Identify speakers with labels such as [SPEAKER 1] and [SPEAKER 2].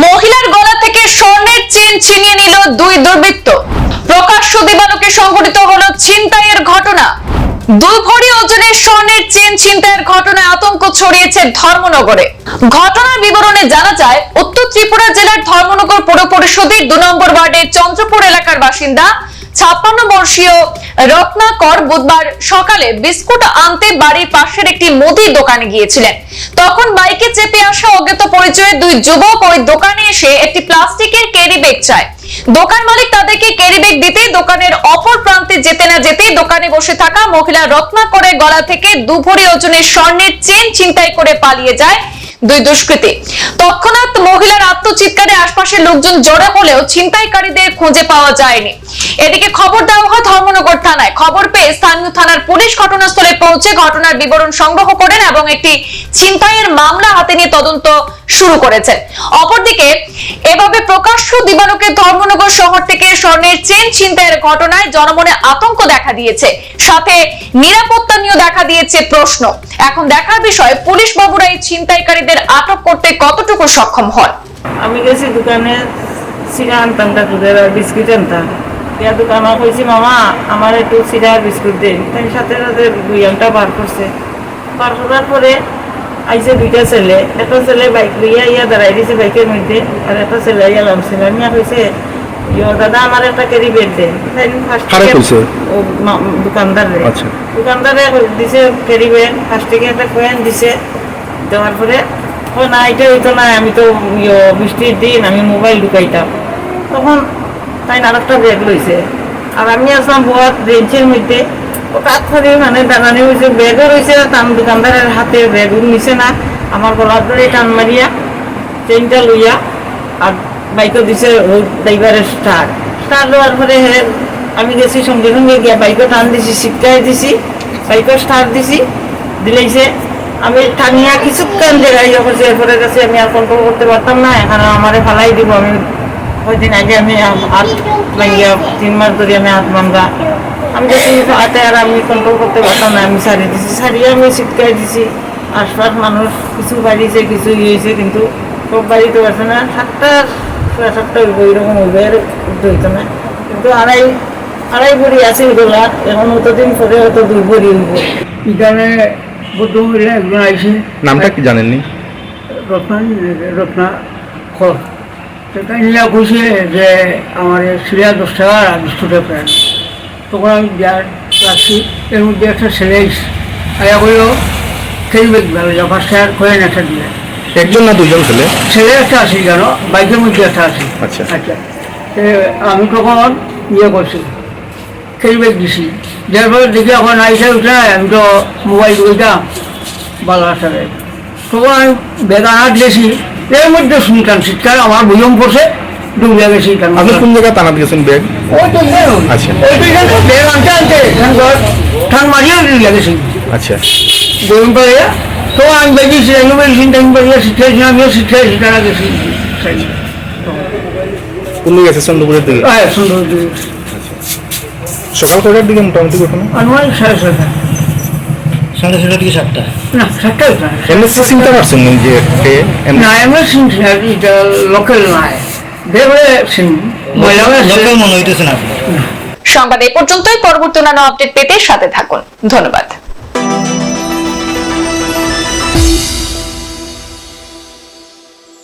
[SPEAKER 1] মহিলার গলা থেকে স্বর্ণের চেন ছিনিয়ে নিল দুই দুর্বৃত্ত। প্রকাশ্য দিবালোকে সংঘটিত হলো ছিনতাইয়ের ঘটনা। দুই ভরি ওজনের স্বর্ণের চেন ছিনতাইয়ের ঘটনায় আতঙ্ক ছড়িয়েছে ধর্মনগরে। ঘটনার বিবরণে জানা যায়, উত্তর ত্রিপুরা জেলার ধর্মনগর পৌর পরিষদের দু নম্বর ওয়ার্ডের চন্দ্রপুর এলাকার বাসিন্দা ছাপ্পান্ন বর্ষীয় রত্নাকর বুধবার সকালে বিস্কুট আনতে বাড়ির পাশের একটি মুদির দোকানে গিয়েছিলেন। তখন বাইকে চেপে আসা অজ্ঞাত দুই যুবক ওই দোকানে এসে একটি প্লাস্টিকের ক্যারি ব্যাগ চায়। দোকান মালিক তাদেরকে ক্যারি ব্যাগ দিতে দোকানের অপর প্রান্তে যেতে না যেতে দোকানে বসে থাকা মহিলা রত্নাকরের গলা থেকে দু ভরি ওজনের স্বর্ণের চেন ছিনতাই করে পালিয়ে যায় দুই দুষ্কৃতী। তৎক্ষণাৎ মহিলার আত্মচিৎকারে আশপাশের লোকজন জড়ো হলেও ছিনতাইকারীদের খুঁজে পাওয়া যায়নি। এদিকে খবর দেওয়া হয় ধর্মনগর থানায়। খবর পেয়ে স্থানীয় থানার পুলিশ ঘটনাস্থলে পৌঁছে ঘটনার বিবরণ সংগ্রহ করেন এবং একটি ছিনতাইয়ের মামলা হাতে নিয়ে তদন্ত শুরু করেছেন। অপরদিকে, এভাবে প্রকাশ্য দিবালোকে ধর্মনগর শহর থেকে স্বর্ণের চেন ছিনতাইয়ের ঘটনায় জনমনে আতঙ্ক দেখা দিয়েছে। সাথে নিরাপত্তা নিয়েও দেখা দিয়েছে প্রশ্ন। এখন দেখার বিষয় পুলিশ বাবুরা এই ছিনতাইকারীদের আটক করতে কতটুকু সক্ষম হন?
[SPEAKER 2] আমি গেছি দোকানে চিরা আনতাম দুধের আর বিস্কুট আনতাম। ইয়া দোকানে কইছি মামা আমার একটু চিরা আর বিস্কুট দেন তাই সাথে সাথে বুইয়ামটা বার করছে। বার করার পরে আইসে দুইটা ছেলে। একটা ছেলে বাইক লইয়া ইয়া দাঁড়াই দিছে বাইকের মধ্যে আর একটা ছেলে ইয়া নামছিল মিয়া কইছে দাদা আমার একটা ক্যারি ব্যাগ দেন মা- দোকানদার
[SPEAKER 3] আচ্ছা।
[SPEAKER 2] দোকানদারে দিছে ক্যারি ব্যাগ ফার্স্ট থেকে একটা কয়েন দিছে। দেওয়ার পরে ও না এটা হইতো না, আমি তো বৃষ্টির দিন আমি মোবাইল ঢুকাইতাম। তখন তাই আর একটা ব্যাগ লইছে আর আমি আসলাম বহুত বেঞ্চের মধ্যে। কাত করে মানে দাঁড়ানি হয়েছে ব্যাগও রয়েছে তার দোকানদারের হাতে ব্যাগও নিছে না। আমার গলার ধরে টান মারিয়া, চেনটা লইয়া, আর বাইকও দিছে ড্রাইভারের স্টার। স্টার দেওয়ার পরে আমি গেছি সঙ্গে সঙ্গে গিয়া বাইকও টান দিছি শিক্ষায় দিছি, বাইকও স্টার দিছি, দিলেইছে। আমি টানিয়া কিছুক্ষণ জায়গায় যখন এরপরে কাছে আমি আর কন্ট্রোল করতে পারতাম না, এখানে আমারে ফালাই দিব। আমি কয়দিন আগে আমি হাত ভাঙ্গিয়া তিন মাস ধরে আমি হাত ভাঙ্গা আমি দেখি হাতে আর আমি কন্ট্রোল করতে পারতাম না, আমি সারিয়ে দিছি, সারিয়ে আমি শিক্ষায় দিছি। আশপাশ মানুষ কিছু বাড়িছে, কিছু ইয়ে হয়েছে কিন্তু সব বাড়িতে পারছে না, সাতটা, সাড়ে সাতটা হইবে আর উঠতে হইতো না। কিন্তু আড়াই আড়াই ভরি আছে এগুলা এখন অতদিন পরে হয়তো দুই ভরি হইব।
[SPEAKER 4] এখানে বৌদ্ধ মহিলা একজন আইসে।
[SPEAKER 3] নামটা কি জানেননি?
[SPEAKER 4] রত্না রত্না খর নিয়ে কইছে যে আমার সিরিয়া দশ টাকা আর বিস্কুটের প্যান্ট। তখন আমি দেওয়ার রাখছি এর মধ্যে একটা ছেলে আইসে আয়া কইল খেলবে কীভাবে? পাঁচ টাকার কয়েন একটা দিলে
[SPEAKER 3] একজন না দুজন ছেলে?
[SPEAKER 4] ছেলে একটা আছে জানো? বাইকের মধ্যে একটা আছে।
[SPEAKER 3] আচ্ছা।
[SPEAKER 4] আচ্ছা। আমি তখন ইয়ে করছি। খেলবে দিছি যার ফলে দেখি এখন আইসা উঠে আমি তো মোবাইল বইতাম ভালো আসলে তখন আমি বেগ আনা দিয়েছি এর মধ্যে শুনতাম শীতকাল আমার বুঝম পড়ছে ডুবে গেছি কারণ।
[SPEAKER 3] আপনি কোন জায়গায় টানা দিয়েছেন ব্যাগ?
[SPEAKER 4] ওই তো
[SPEAKER 3] আচ্ছা।
[SPEAKER 4] ওই তো বেগ আনতে আনতে। ঠান মারিয়ে ডুবে গেছি।
[SPEAKER 3] আচ্ছা।
[SPEAKER 4] গরম পাড়ে তো আমি বেরিয়েছি আমি বেরিয়েছি আমি বেরিয়ে আমিও শিখেছি তারা গেছি।
[SPEAKER 3] কোন দিকে আছে চন্দ্রপুরের দিকে?
[SPEAKER 4] হ্যাঁ সুন্দর
[SPEAKER 3] সকাল কটার দিকে মোটামুটি ঘটনা
[SPEAKER 4] আনুমানিক সাড়ে
[SPEAKER 5] ছটা থেকে সাতটা।
[SPEAKER 4] না সাতটা হইতো না।
[SPEAKER 3] এমএসসি চিনতে পারছেন যে কে
[SPEAKER 4] না এমন শুনছি না এটা লোকাল নয় দেখবে শুনি
[SPEAKER 5] লোকাল মনে হইতেছে না।
[SPEAKER 1] সংবাদ এই পর্যন্তই পরবর্তী অন্যান্য আপডেট পেতে সাথে থাকুন। ধন্যবাদ।